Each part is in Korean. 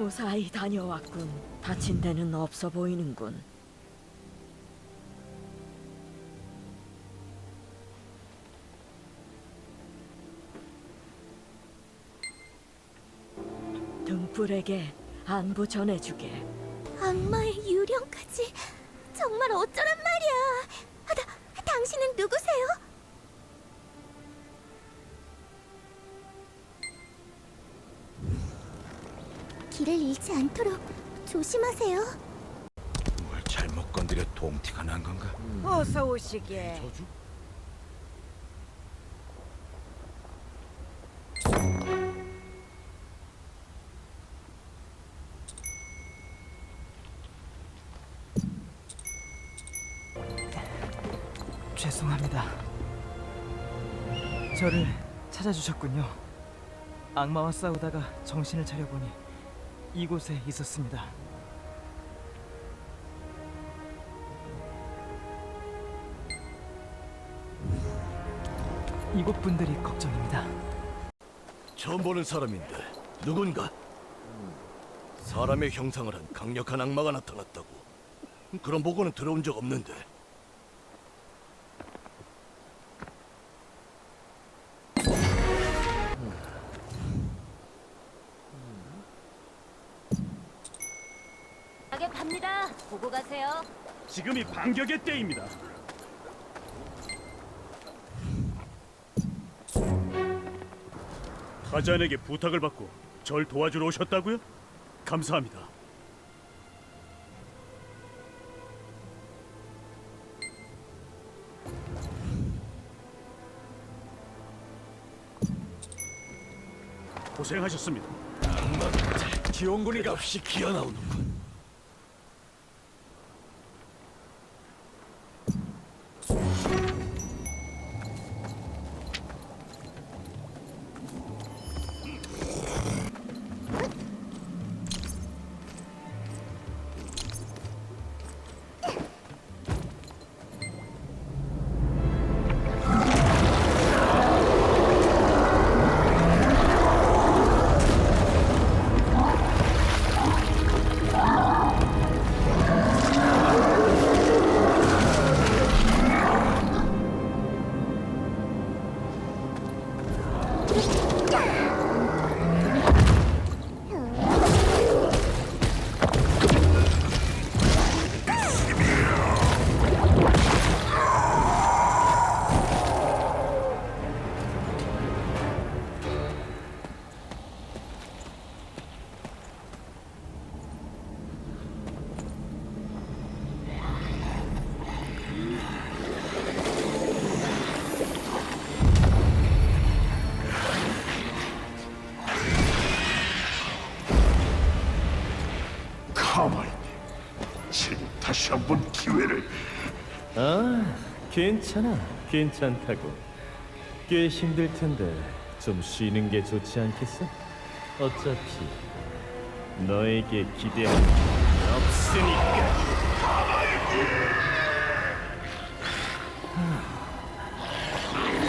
무사히 다녀왔군. 다친 데는 없어 보이는군. 등불에게 안부 전해주게. 악마의 유령까지 정말 어쩌란 말이야. 아, 다, 당신은 누구세요? 길을 잃지 않도록 조심하세요. 뭘 잘못 건드려 동티가 난 건가? 어서 오시게. 저주? 죄송합니다. 저를 찾아주셨군요. 악마와 싸우다가 정신을 차려보니 이곳에 있었습니다. 이곳 분들이 걱정입니다. 처음 보는 사람인데 누군가? 사람의 형상을 한 강력한 악마가 나타났다고. 그런 보고는 들어온 적 없는데. 팝니다. 보고 가세요. 지금이 반격의 때입니다. 타잔에게 부탁을 받고 절 도와주러 오셨다고요? 감사합니다. 고생하셨습니다. 지원군이가 없이 기어 나오는군. 가 다시 한 번 기회를 아, 괜찮아. 괜찮다고. 꽤 힘들 텐데 좀 쉬는 게 좋지 않겠어? 어차피 너에게 기대할 게 없으니까. 하,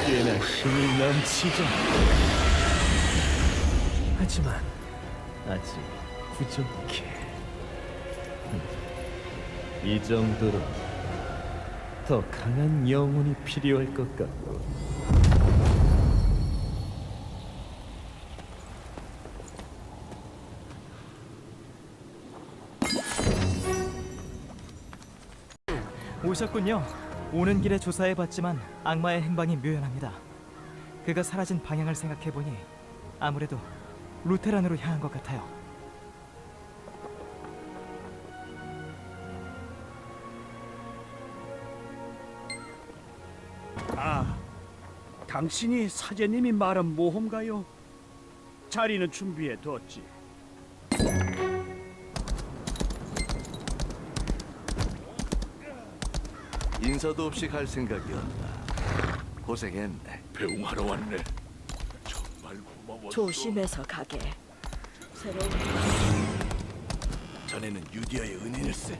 꽤나 힘이 넘치죠. 하지만 아직 부족해. 이 정도로 더 강한 영혼이 필요할 것 같고 오셨군요. 오는 길에 조사해봤지만 악마의 행방이 묘연합니다. 그가 사라진 방향을 생각해보니 아무래도 루테란으로 향한 것 같아요. 아, 당신이 사제님이 말한 모험가요? 자리는 준비해 뒀지. 인사도 없이 갈 생각이었다. 고생했네. 배웅하러 왔네. 정말 고마워. 조심해서 가게. 새로운 자네는 유디아의 은인일세.